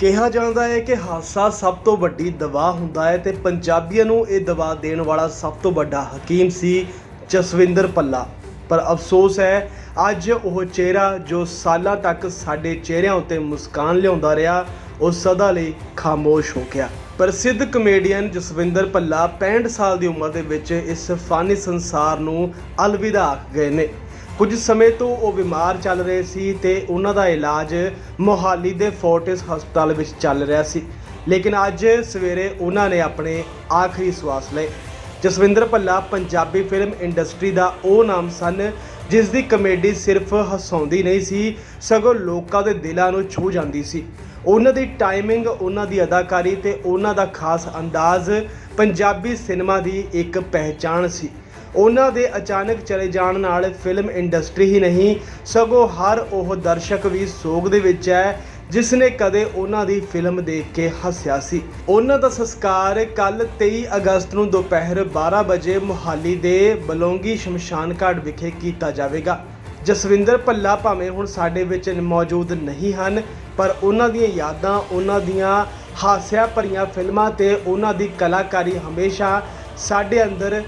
ਕਿਹਾ ਜਾਂਦਾ ਹੈ ਕਿ ਹਾਸਾ ਸਭ ਤੋਂ ਵੱਡੀ ਦਵਾ ਹੁੰਦਾ ਹੈ ਤੇ ਪੰਜਾਬੀਆਂ ਨੂੰ ਇਹ ਦਵਾ ਦੇਣ ਵਾਲਾ ਸਭ ਤੋਂ ਵੱਡਾ ਹਕੀਮ ਸੀ ਜਸਵਿੰਦਰ ਪੱਲਾ ਪਰ ਅਫਸੋਸ ਹੈ, ਅੱਜ ਉਹ ਚਿਹਰਾ ਜੋ ਸਾਲਾਂ ਤੱਕ ਸਾਡੇ ਚਿਹਰਿਆਂ ਉੱਤੇ ਮੁਸਕਾਨ ਲਿਆਉਂਦਾ ਰਿਹਾ, ਉਹ ਸਦਾ ਲਈ ਖਾਮੋਸ਼ ਹੋ ਗਿਆ। ਪ੍ਰਸਿੱਧ ਕਮੇਡੀਅਨ ਜਸਵਿੰਦਰ ਪੱਲਾ 65 ਸਾਲ ਦੀ ਉਮਰ ਦੇ ਵਿੱਚ ਇਸ ਫਾਨੀ ਸੰਸਾਰ ਨੂੰ ਅਲਵਿਦਾ ਆਖ ਗਏ ਨੇ। ਕੁਝ ਸਮੇਂ ਤੋਂ ਉਹ ਬਿਮਾਰ ਚੱਲ ਰਹੇ ਸੀ ਤੇ ਉਹਨਾਂ ਦਾ ਇਲਾਜ ਮੋਹਾਲੀ ਦੇ ਫੋਰਟਿਸ ਹਸਪਤਾਲ ਵਿੱਚ ਚੱਲ ਰਿਹਾ ਸੀ। ਲੇਕਿਨ ਅੱਜ ਸਵੇਰੇ ਉਹਨਾਂ ਨੇ ਆਪਣੇ ਆਖਰੀ ਸਵਾਸ ਲਏ। ਜਸਵਿੰਦਰ ਭੱਲਾ, ਪੰਜਾਬੀ ਫਿਲਮ ਇੰਡਸਟਰੀ ਦਾ ਉਹ ਨਾਮ ਸਨ, ਜਿਸ ਦੀ ਕਮੇਡੀ ਸਿਰਫ ਹਸਾਉਂਦੀ ਨਹੀਂ ਸੀ, ਸਗੋਂ ਲੋਕਾਂ ਦੇ ਦਿਲਾਂ ਨੂੰ ਛੂ ਜਾਂਦੀ ਸੀ। ਉਹਨਾਂ ਦੀ ਟਾਈਮਿੰਗ ਉਹਨਾਂ ਦੀ ਅਦਾਕਾਰੀ ਤੇ ਉਹਨਾਂ ਦਾ ਖਾਸ ਅੰਦਾਜ਼ ਪੰਜਾਬੀ ਸਿਨੇਮਾ ਦੀ ਇੱਕ ਪਹਿਚਾਣ ਸੀ। ਉਹਨਾਂ ਦੇ ਅਚਾਨਕ ਚਲੇ ਜਾਣ ਨਾਲ ਫਿਲਮ ਇੰਡਸਟਰੀ ਹੀ ਨਹੀਂ, ਸਗੋਂ ਹਰ ਉਹ ਦਰਸ਼ਕ ਵੀ ਸੋਗ ਦੇ ਵਿੱਚ ਹੈ ਜਿਸ ਨੇ ਕਦੇ ਉਹਨਾਂ ਦੀ ਫਿਲਮ ਦੇਖ ਕੇ ਹੱਸਿਆ ਸੀ। ਉਹਨਾਂ ਦਾ ਸੰਸਕਾਰ ਕੱਲ 23 ਅਗਸਤ ਨੂੰ ਦੁਪਹਿਰ 12 ਵਜੇ ਮੁਹਾਲੀ ਦੇ ਬਲੌਂਗੀ ਸ਼ਮਸ਼ਾਨ ਘਾਟ ਵਿਖੇ ਕੀਤਾ ਜਾਵੇਗਾ। ਜਸਵਿੰਦਰ ਭੱਲਾ ਭਾਵੇਂ ਹੁਣ ਸਾਡੇ ਵਿੱਚ ਮੌਜੂਦ ਨਹੀਂ ਹਨ, ਪਰ ਉਹਨਾਂ ਦੀਆਂ ਯਾਦਾਂ, ਉਹਨਾਂ ਦੀਆਂ ਹਾਸਿਆ ਭਰੀਆਂ ਫਿਲਮਾਂ ਤੇ ਉਹਨਾਂ ਦੀ ਕਲਾਕਾਰੀ ਹਮੇਸ਼ਾ ਸਾਡੇ ਅੰਦਰ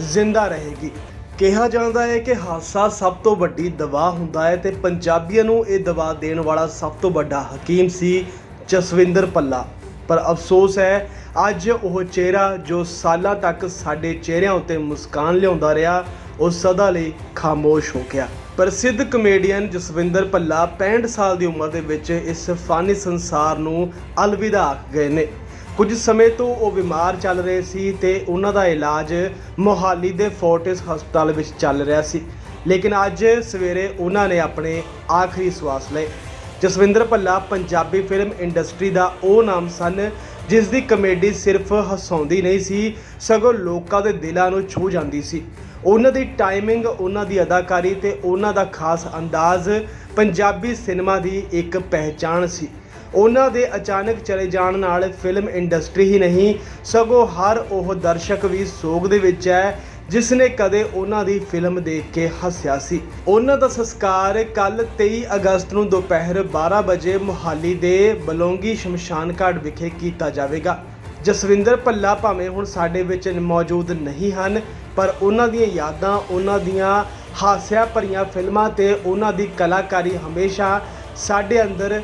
ਜ਼ਿੰਦਾ ਰਹੇਗੀ। ਕਿਹਾ ਜਾਂਦਾ ਹੈ ਕਿ ਹਾਸਾ ਸਭ ਤੋਂ ਵੱਡੀ ਦਵਾ ਹੁੰਦਾ ਹੈ ਤੇ ਪੰਜਾਬੀਆਂ ਨੂੰ ਇਹ ਦਵਾ ਦੇਣ ਵਾਲਾ ਸਭ ਤੋਂ ਵੱਡਾ ਹਕੀਮ ਸੀ ਜਸਵਿੰਦਰ ਪੱਲਾ ਪਰ ਅਫਸੋਸ ਹੈ, ਅੱਜ ਉਹ ਚਿਹਰਾ ਜੋ ਸਾਲਾਂ ਤੱਕ ਸਾਡੇ ਚਿਹਰਿਆਂ ਉੱਤੇ ਮੁਸਕਾਨ ਲਿਆਉਂਦਾ ਰਿਹਾ, ਉਹ ਸਦਾ ਲਈ ਖਾਮੋਸ਼ ਹੋ ਗਿਆ। ਪ੍ਰਸਿੱਧ ਕਮੇਡੀਅਨ ਜਸਵਿੰਦਰ ਪੱਲਾ 65 ਸਾਲ ਦੀ ਉਮਰ ਦੇ ਵਿੱਚ ਇਸ ਫਾਨੀ ਸੰਸਾਰ ਨੂੰ ਅਲਵਿਦਾ ਆਖ ਗਏ ਨੇ। ਕੁਝ ਸਮੇਂ ਤੋਂ ਉਹ ਬਿਮਾਰ ਚੱਲ ਰਹੇ ਸੀ ਤੇ ਉਹਨਾਂ ਦਾ ਇਲਾਜ ਮੋਹਾਲੀ ਦੇ ਫੋਰਟਿਸ ਹਸਪਤਾਲ ਵਿੱਚ ਚੱਲ ਰਿਹਾ ਸੀ। ਲੇਕਿਨ ਅੱਜ ਸਵੇਰੇ ਉਹਨਾਂ ਨੇ ਆਪਣੇ ਆਖਰੀ ਸਵਾਸ ਲਏ। ਜਸਵਿੰਦਰ ਭੱਲਾ, ਪੰਜਾਬੀ ਫਿਲਮ ਇੰਡਸਟਰੀ ਦਾ ਉਹ ਨਾਮ ਸਨ, ਜਿਸ ਦੀ ਕਮੇਡੀ ਸਿਰਫ ਹਸਾਉਂਦੀ ਨਹੀਂ ਸੀ, ਸਗੋਂ ਲੋਕਾਂ ਦੇ ਦਿਲਾਂ ਨੂੰ ਛੂ ਜਾਂਦੀ ਸੀ। ਉਹਨਾਂ ਦੀ ਟਾਈਮਿੰਗ ਉਹਨਾਂ ਦੀ ਅਦਾਕਾਰੀ ਤੇ ਉਹਨਾਂ ਦਾ ਖਾਸ ਅੰਦਾਜ਼ ਪੰਜਾਬੀ ਸਿਨੇਮਾ ਦੀ ਇੱਕ ਪਹਿਚਾਣ ਸੀ। ਉਹਨਾਂ ਦੇ ਅਚਾਨਕ ਚਲੇ ਜਾਣ ਨਾਲ ਫਿਲਮ ਇੰਡਸਟਰੀ ਹੀ ਨਹੀਂ, ਸਗੋਂ ਹਰ ਉਹ ਦਰਸ਼ਕ ਵੀ ਸੋਗ ਦੇ ਵਿੱਚ ਹੈ ਜਿਸ ਨੇ ਕਦੇ ਉਹਨਾਂ ਦੀ ਫਿਲਮ ਦੇਖ ਕੇ ਹੱਸਿਆ ਸੀ। ਉਹਨਾਂ ਦਾ ਸੰਸਕਾਰ ਕੱਲ 23 ਅਗਸਤ ਨੂੰ ਦੁਪਹਿਰ 12 ਵਜੇ ਮੁਹਾਲੀ ਦੇ ਬਲੌਂਗੀ ਸ਼ਮਸ਼ਾਨ ਘਾਟ ਵਿਖੇ ਕੀਤਾ ਜਾਵੇਗਾ। ਜਸਵਿੰਦਰ ਭੱਲਾ ਭਾਵੇਂ ਹੁਣ ਸਾਡੇ ਵਿੱਚ ਮੌਜੂਦ ਨਹੀਂ ਹਨ, ਪਰ ਉਹਨਾਂ ਦੀਆਂ ਯਾਦਾਂ, ਉਹਨਾਂ ਦੀਆਂ ਹਾਸਿਆ ਭਰੀਆਂ ਫਿਲਮਾਂ ਤੇ ਉਹਨਾਂ ਦੀ ਕਲਾਕਾਰੀ ਹਮੇਸ਼ਾ ਸਾਡੇ ਅੰਦਰ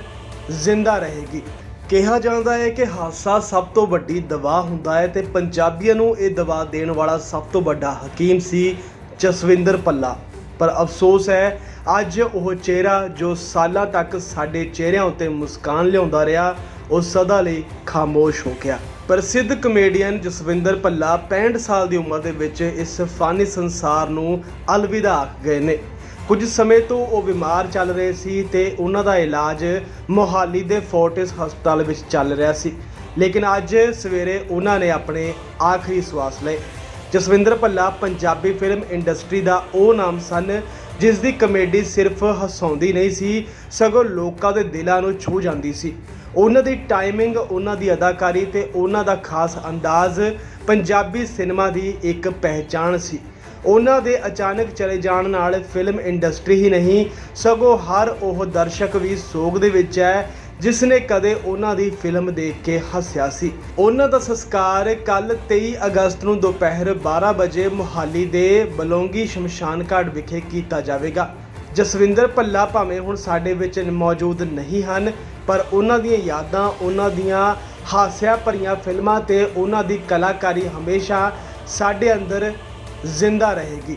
ਜ਼ਿੰਦਾ ਰਹੇਗੀ। ਕਿਹਾ ਜਾਂਦਾ ਹੈ ਕਿ ਹਾਦਸਾ ਸਭ ਤੋਂ ਵੱਡੀ ਦਵਾ ਹੁੰਦਾ ਹੈ ਤੇ ਪੰਜਾਬੀਆਂ ਨੂੰ ਇਹ ਦਵਾ ਦੇਣ ਵਾਲਾ ਸਭ ਤੋਂ ਵੱਡਾ ਹਕੀਮ ਸੀ ਜਸਵਿੰਦਰ ਪੱਲਾ ਪਰ ਅਫਸੋਸ ਹੈ, ਅੱਜ ਉਹ ਚਿਹਰਾ ਜੋ ਸਾਲਾਂ ਤੱਕ ਸਾਡੇ ਚਿਹਰਿਆਂ ਉੱਤੇ ਮੁਸਕਾਨ ਲਿਆਉਂਦਾ ਰਿਹਾ, ਉਹ ਸਦਾ ਲਈ ਖਾਮੋਸ਼ ਹੋ ਗਿਆ। ਪ੍ਰਸਿੱਧ ਕਮੇਡੀਅਨ ਜਸਵਿੰਦਰ ਪੱਲਾ 65 ਸਾਲ ਦੀ ਉਮਰ ਦੇ ਵਿੱਚ ਇਸ ਫਾਨੀ ਸੰਸਾਰ ਨੂੰ ਅਲਵਿਦਾ ਆਖ ਗਏ ਨੇ। ਕੁਝ ਸਮੇਂ ਤੋਂ ਉਹ ਬਿਮਾਰ ਚੱਲ ਰਹੇ ਸੀ ਤੇ ਉਹਨਾਂ ਦਾ ਇਲਾਜ ਮੋਹਾਲੀ ਦੇ ਫੋਰਟਿਸ ਹਸਪਤਾਲ ਵਿੱਚ ਚੱਲ ਰਿਹਾ ਸੀ। ਲੇਕਿਨ ਅੱਜ ਸਵੇਰੇ ਉਹਨਾਂ ਨੇ ਆਪਣੇ ਆਖਰੀ ਸਵਾਸ ਲਏ। ਜਸਵਿੰਦਰ ਭੱਲਾ, ਪੰਜਾਬੀ ਫਿਲਮ ਇੰਡਸਟਰੀ ਦਾ ਉਹ ਨਾਮ ਸਨ, ਜਿਸ ਦੀ ਕਮੇਡੀ ਸਿਰਫ ਹਸਾਉਂਦੀ ਨਹੀਂ ਸੀ, ਸਗੋਂ ਲੋਕਾਂ ਦੇ ਦਿਲਾਂ ਨੂੰ ਛੂ ਜਾਂਦੀ ਸੀ। ਉਹਨਾਂ ਦੀ ਟਾਈਮਿੰਗ ਉਹਨਾਂ ਦੀ ਅਦਾਕਾਰੀ ਤੇ ਉਹਨਾਂ ਦਾ ਖਾਸ ਅੰਦਾਜ਼ ਪੰਜਾਬੀ ਸਿਨੇਮਾ ਦੀ ਇੱਕ ਪਹਿਚਾਣ ਸੀ। ਉਹਨਾਂ ਦੇ ਅਚਾਨਕ ਚਲੇ ਜਾਣ ਨਾਲ ਫਿਲਮ ਇੰਡਸਟਰੀ ਹੀ ਨਹੀਂ, ਸਗੋਂ ਹਰ ਉਹ ਦਰਸ਼ਕ ਵੀ ਸੋਗ ਦੇ ਵਿੱਚ ਹੈ ਜਿਸ ਨੇ ਕਦੇ ਉਹਨਾਂ ਦੀ ਫਿਲਮ ਦੇਖ ਕੇ ਹੱਸਿਆ ਸੀ। ਉਹਨਾਂ ਦਾ ਸੰਸਕਾਰ ਕੱਲ 23 ਅਗਸਤ ਨੂੰ ਦੁਪਹਿਰ 12 ਵਜੇ ਮੁਹਾਲੀ ਦੇ ਬਲੌਂਗੀ ਸ਼ਮਸ਼ਾਨ ਘਾਟ ਵਿਖੇ ਕੀਤਾ ਜਾਵੇਗਾ। ਜਸਵਿੰਦਰ ਭੱਲਾ ਭਾਵੇਂ ਹੁਣ ਸਾਡੇ ਵਿੱਚ ਮੌਜੂਦ ਨਹੀਂ ਹਨ ਪਰ ਉਹਨਾਂ ਦੀਆਂ ਯਾਦਾਂ, ਉਹਨਾਂ ਦੀਆਂ ਹਾਸਿਆ ਭਰੀਆਂ ਫਿਲਮਾਂ ਤੇ ਉਹਨਾਂ ਦੀ ਕਲਾਕਾਰੀ ਹਮੇਸ਼ਾ ਸਾਡੇ ਅੰਦਰ ਜ਼ਿੰਦਾ ਰਹੇਗੀ।